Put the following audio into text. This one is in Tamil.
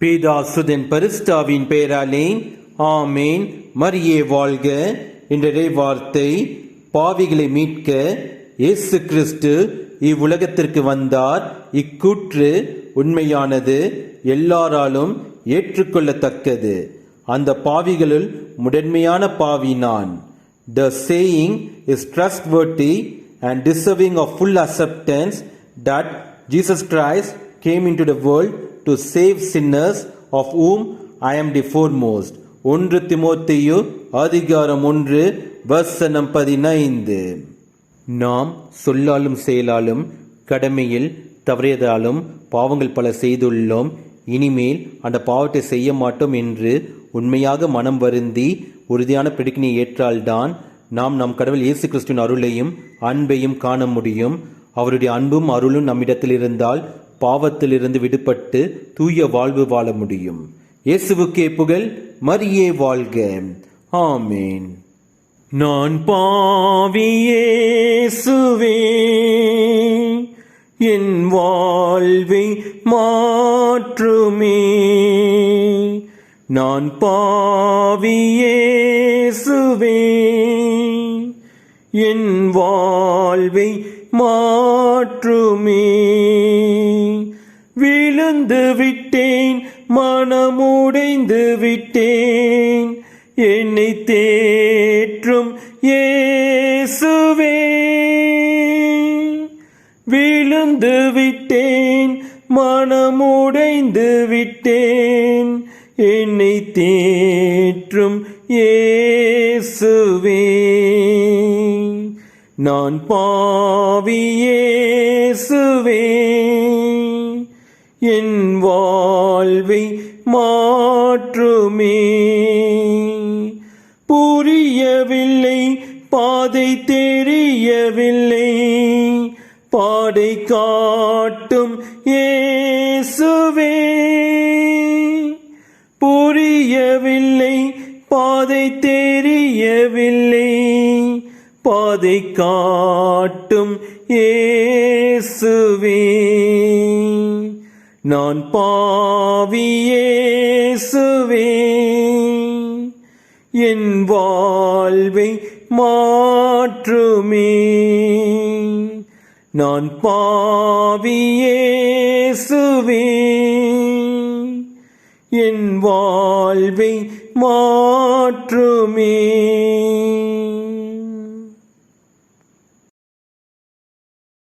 பேதாசுதன் பரிஸ்தாவின் பெயராலே ஆமேன். மரியே வாழ்க. என்ற வார்த்தை பாவிகளை மீட்க இயேசு கிறிஸ்து இவ்வுலகத்திற்கு வந்தார். இக்கூற்று உண்மையானது எல்லாராலும் ஏற்றுக்கொள்ளத்தக்கது. அந்த பாவிகளுள் முதன்மையான பாவி நான். The saying is trustworthy and deserving deserving full full that Jesus Christ came in to the world to save sinners of whom I am the foremost ஒன்று திமோத்தையு அதிகாரம் ஒன்று வசனம் பதினைந்து. நாம் சொல்லாலும் செயலாலும் கடமையில் தவறியதாலும் பாவங்கள் பல செய்துள்ளோம். இனிமேல் அந்த பாவத்தை செய்ய மாட்டோம் என்று உண்மையாக மனம் வருந்தி உறுதியான பிடிக்கினை ஏற்றால்தான் நாம் நம் கடவுள் இயேசு கிறிஸ்துவின் அருளையும் அன்பையும் காண முடியும். அவருடைய அன்பும் அருளும் நம்மிடத்தில் இருந்தால் பாவத்திலிருந்து விடுபட்டு தூய வாழ்வு வாழ முடியும். இயேசுவுக்கே புகழ் மரியே வாழ்க. ஆமேன். நான் பாவியேசுவே என் வாழ்வை மாற்றுமே. நான் பாவியேசுவே என் வாழ்வை மாற்றுமே. விழுந்து விட்டேன் மனமுடைந்து விட்டேன். என்னை தேற்றும் ஏசுவே விழுந்து விட்டேன் மனமுடைந்து விட்டேன். என்னை தேற்றும் ஏசுவே நான் பாவியேசுவே என் வாழ்வை மாற்றுமே. புரியவில்லை பாதை தெரியவில்லை பாடை காட்டும் ஏசுவே புரியவில்லை பாதை தெரியவில்லை பாதை காட்டும் ஏசுவே நான் பாவியேசுவே என் வாழ்வை மாற்றுமே. நான் பாவியேசுவே என் வாழ்வை மாற்றுமே.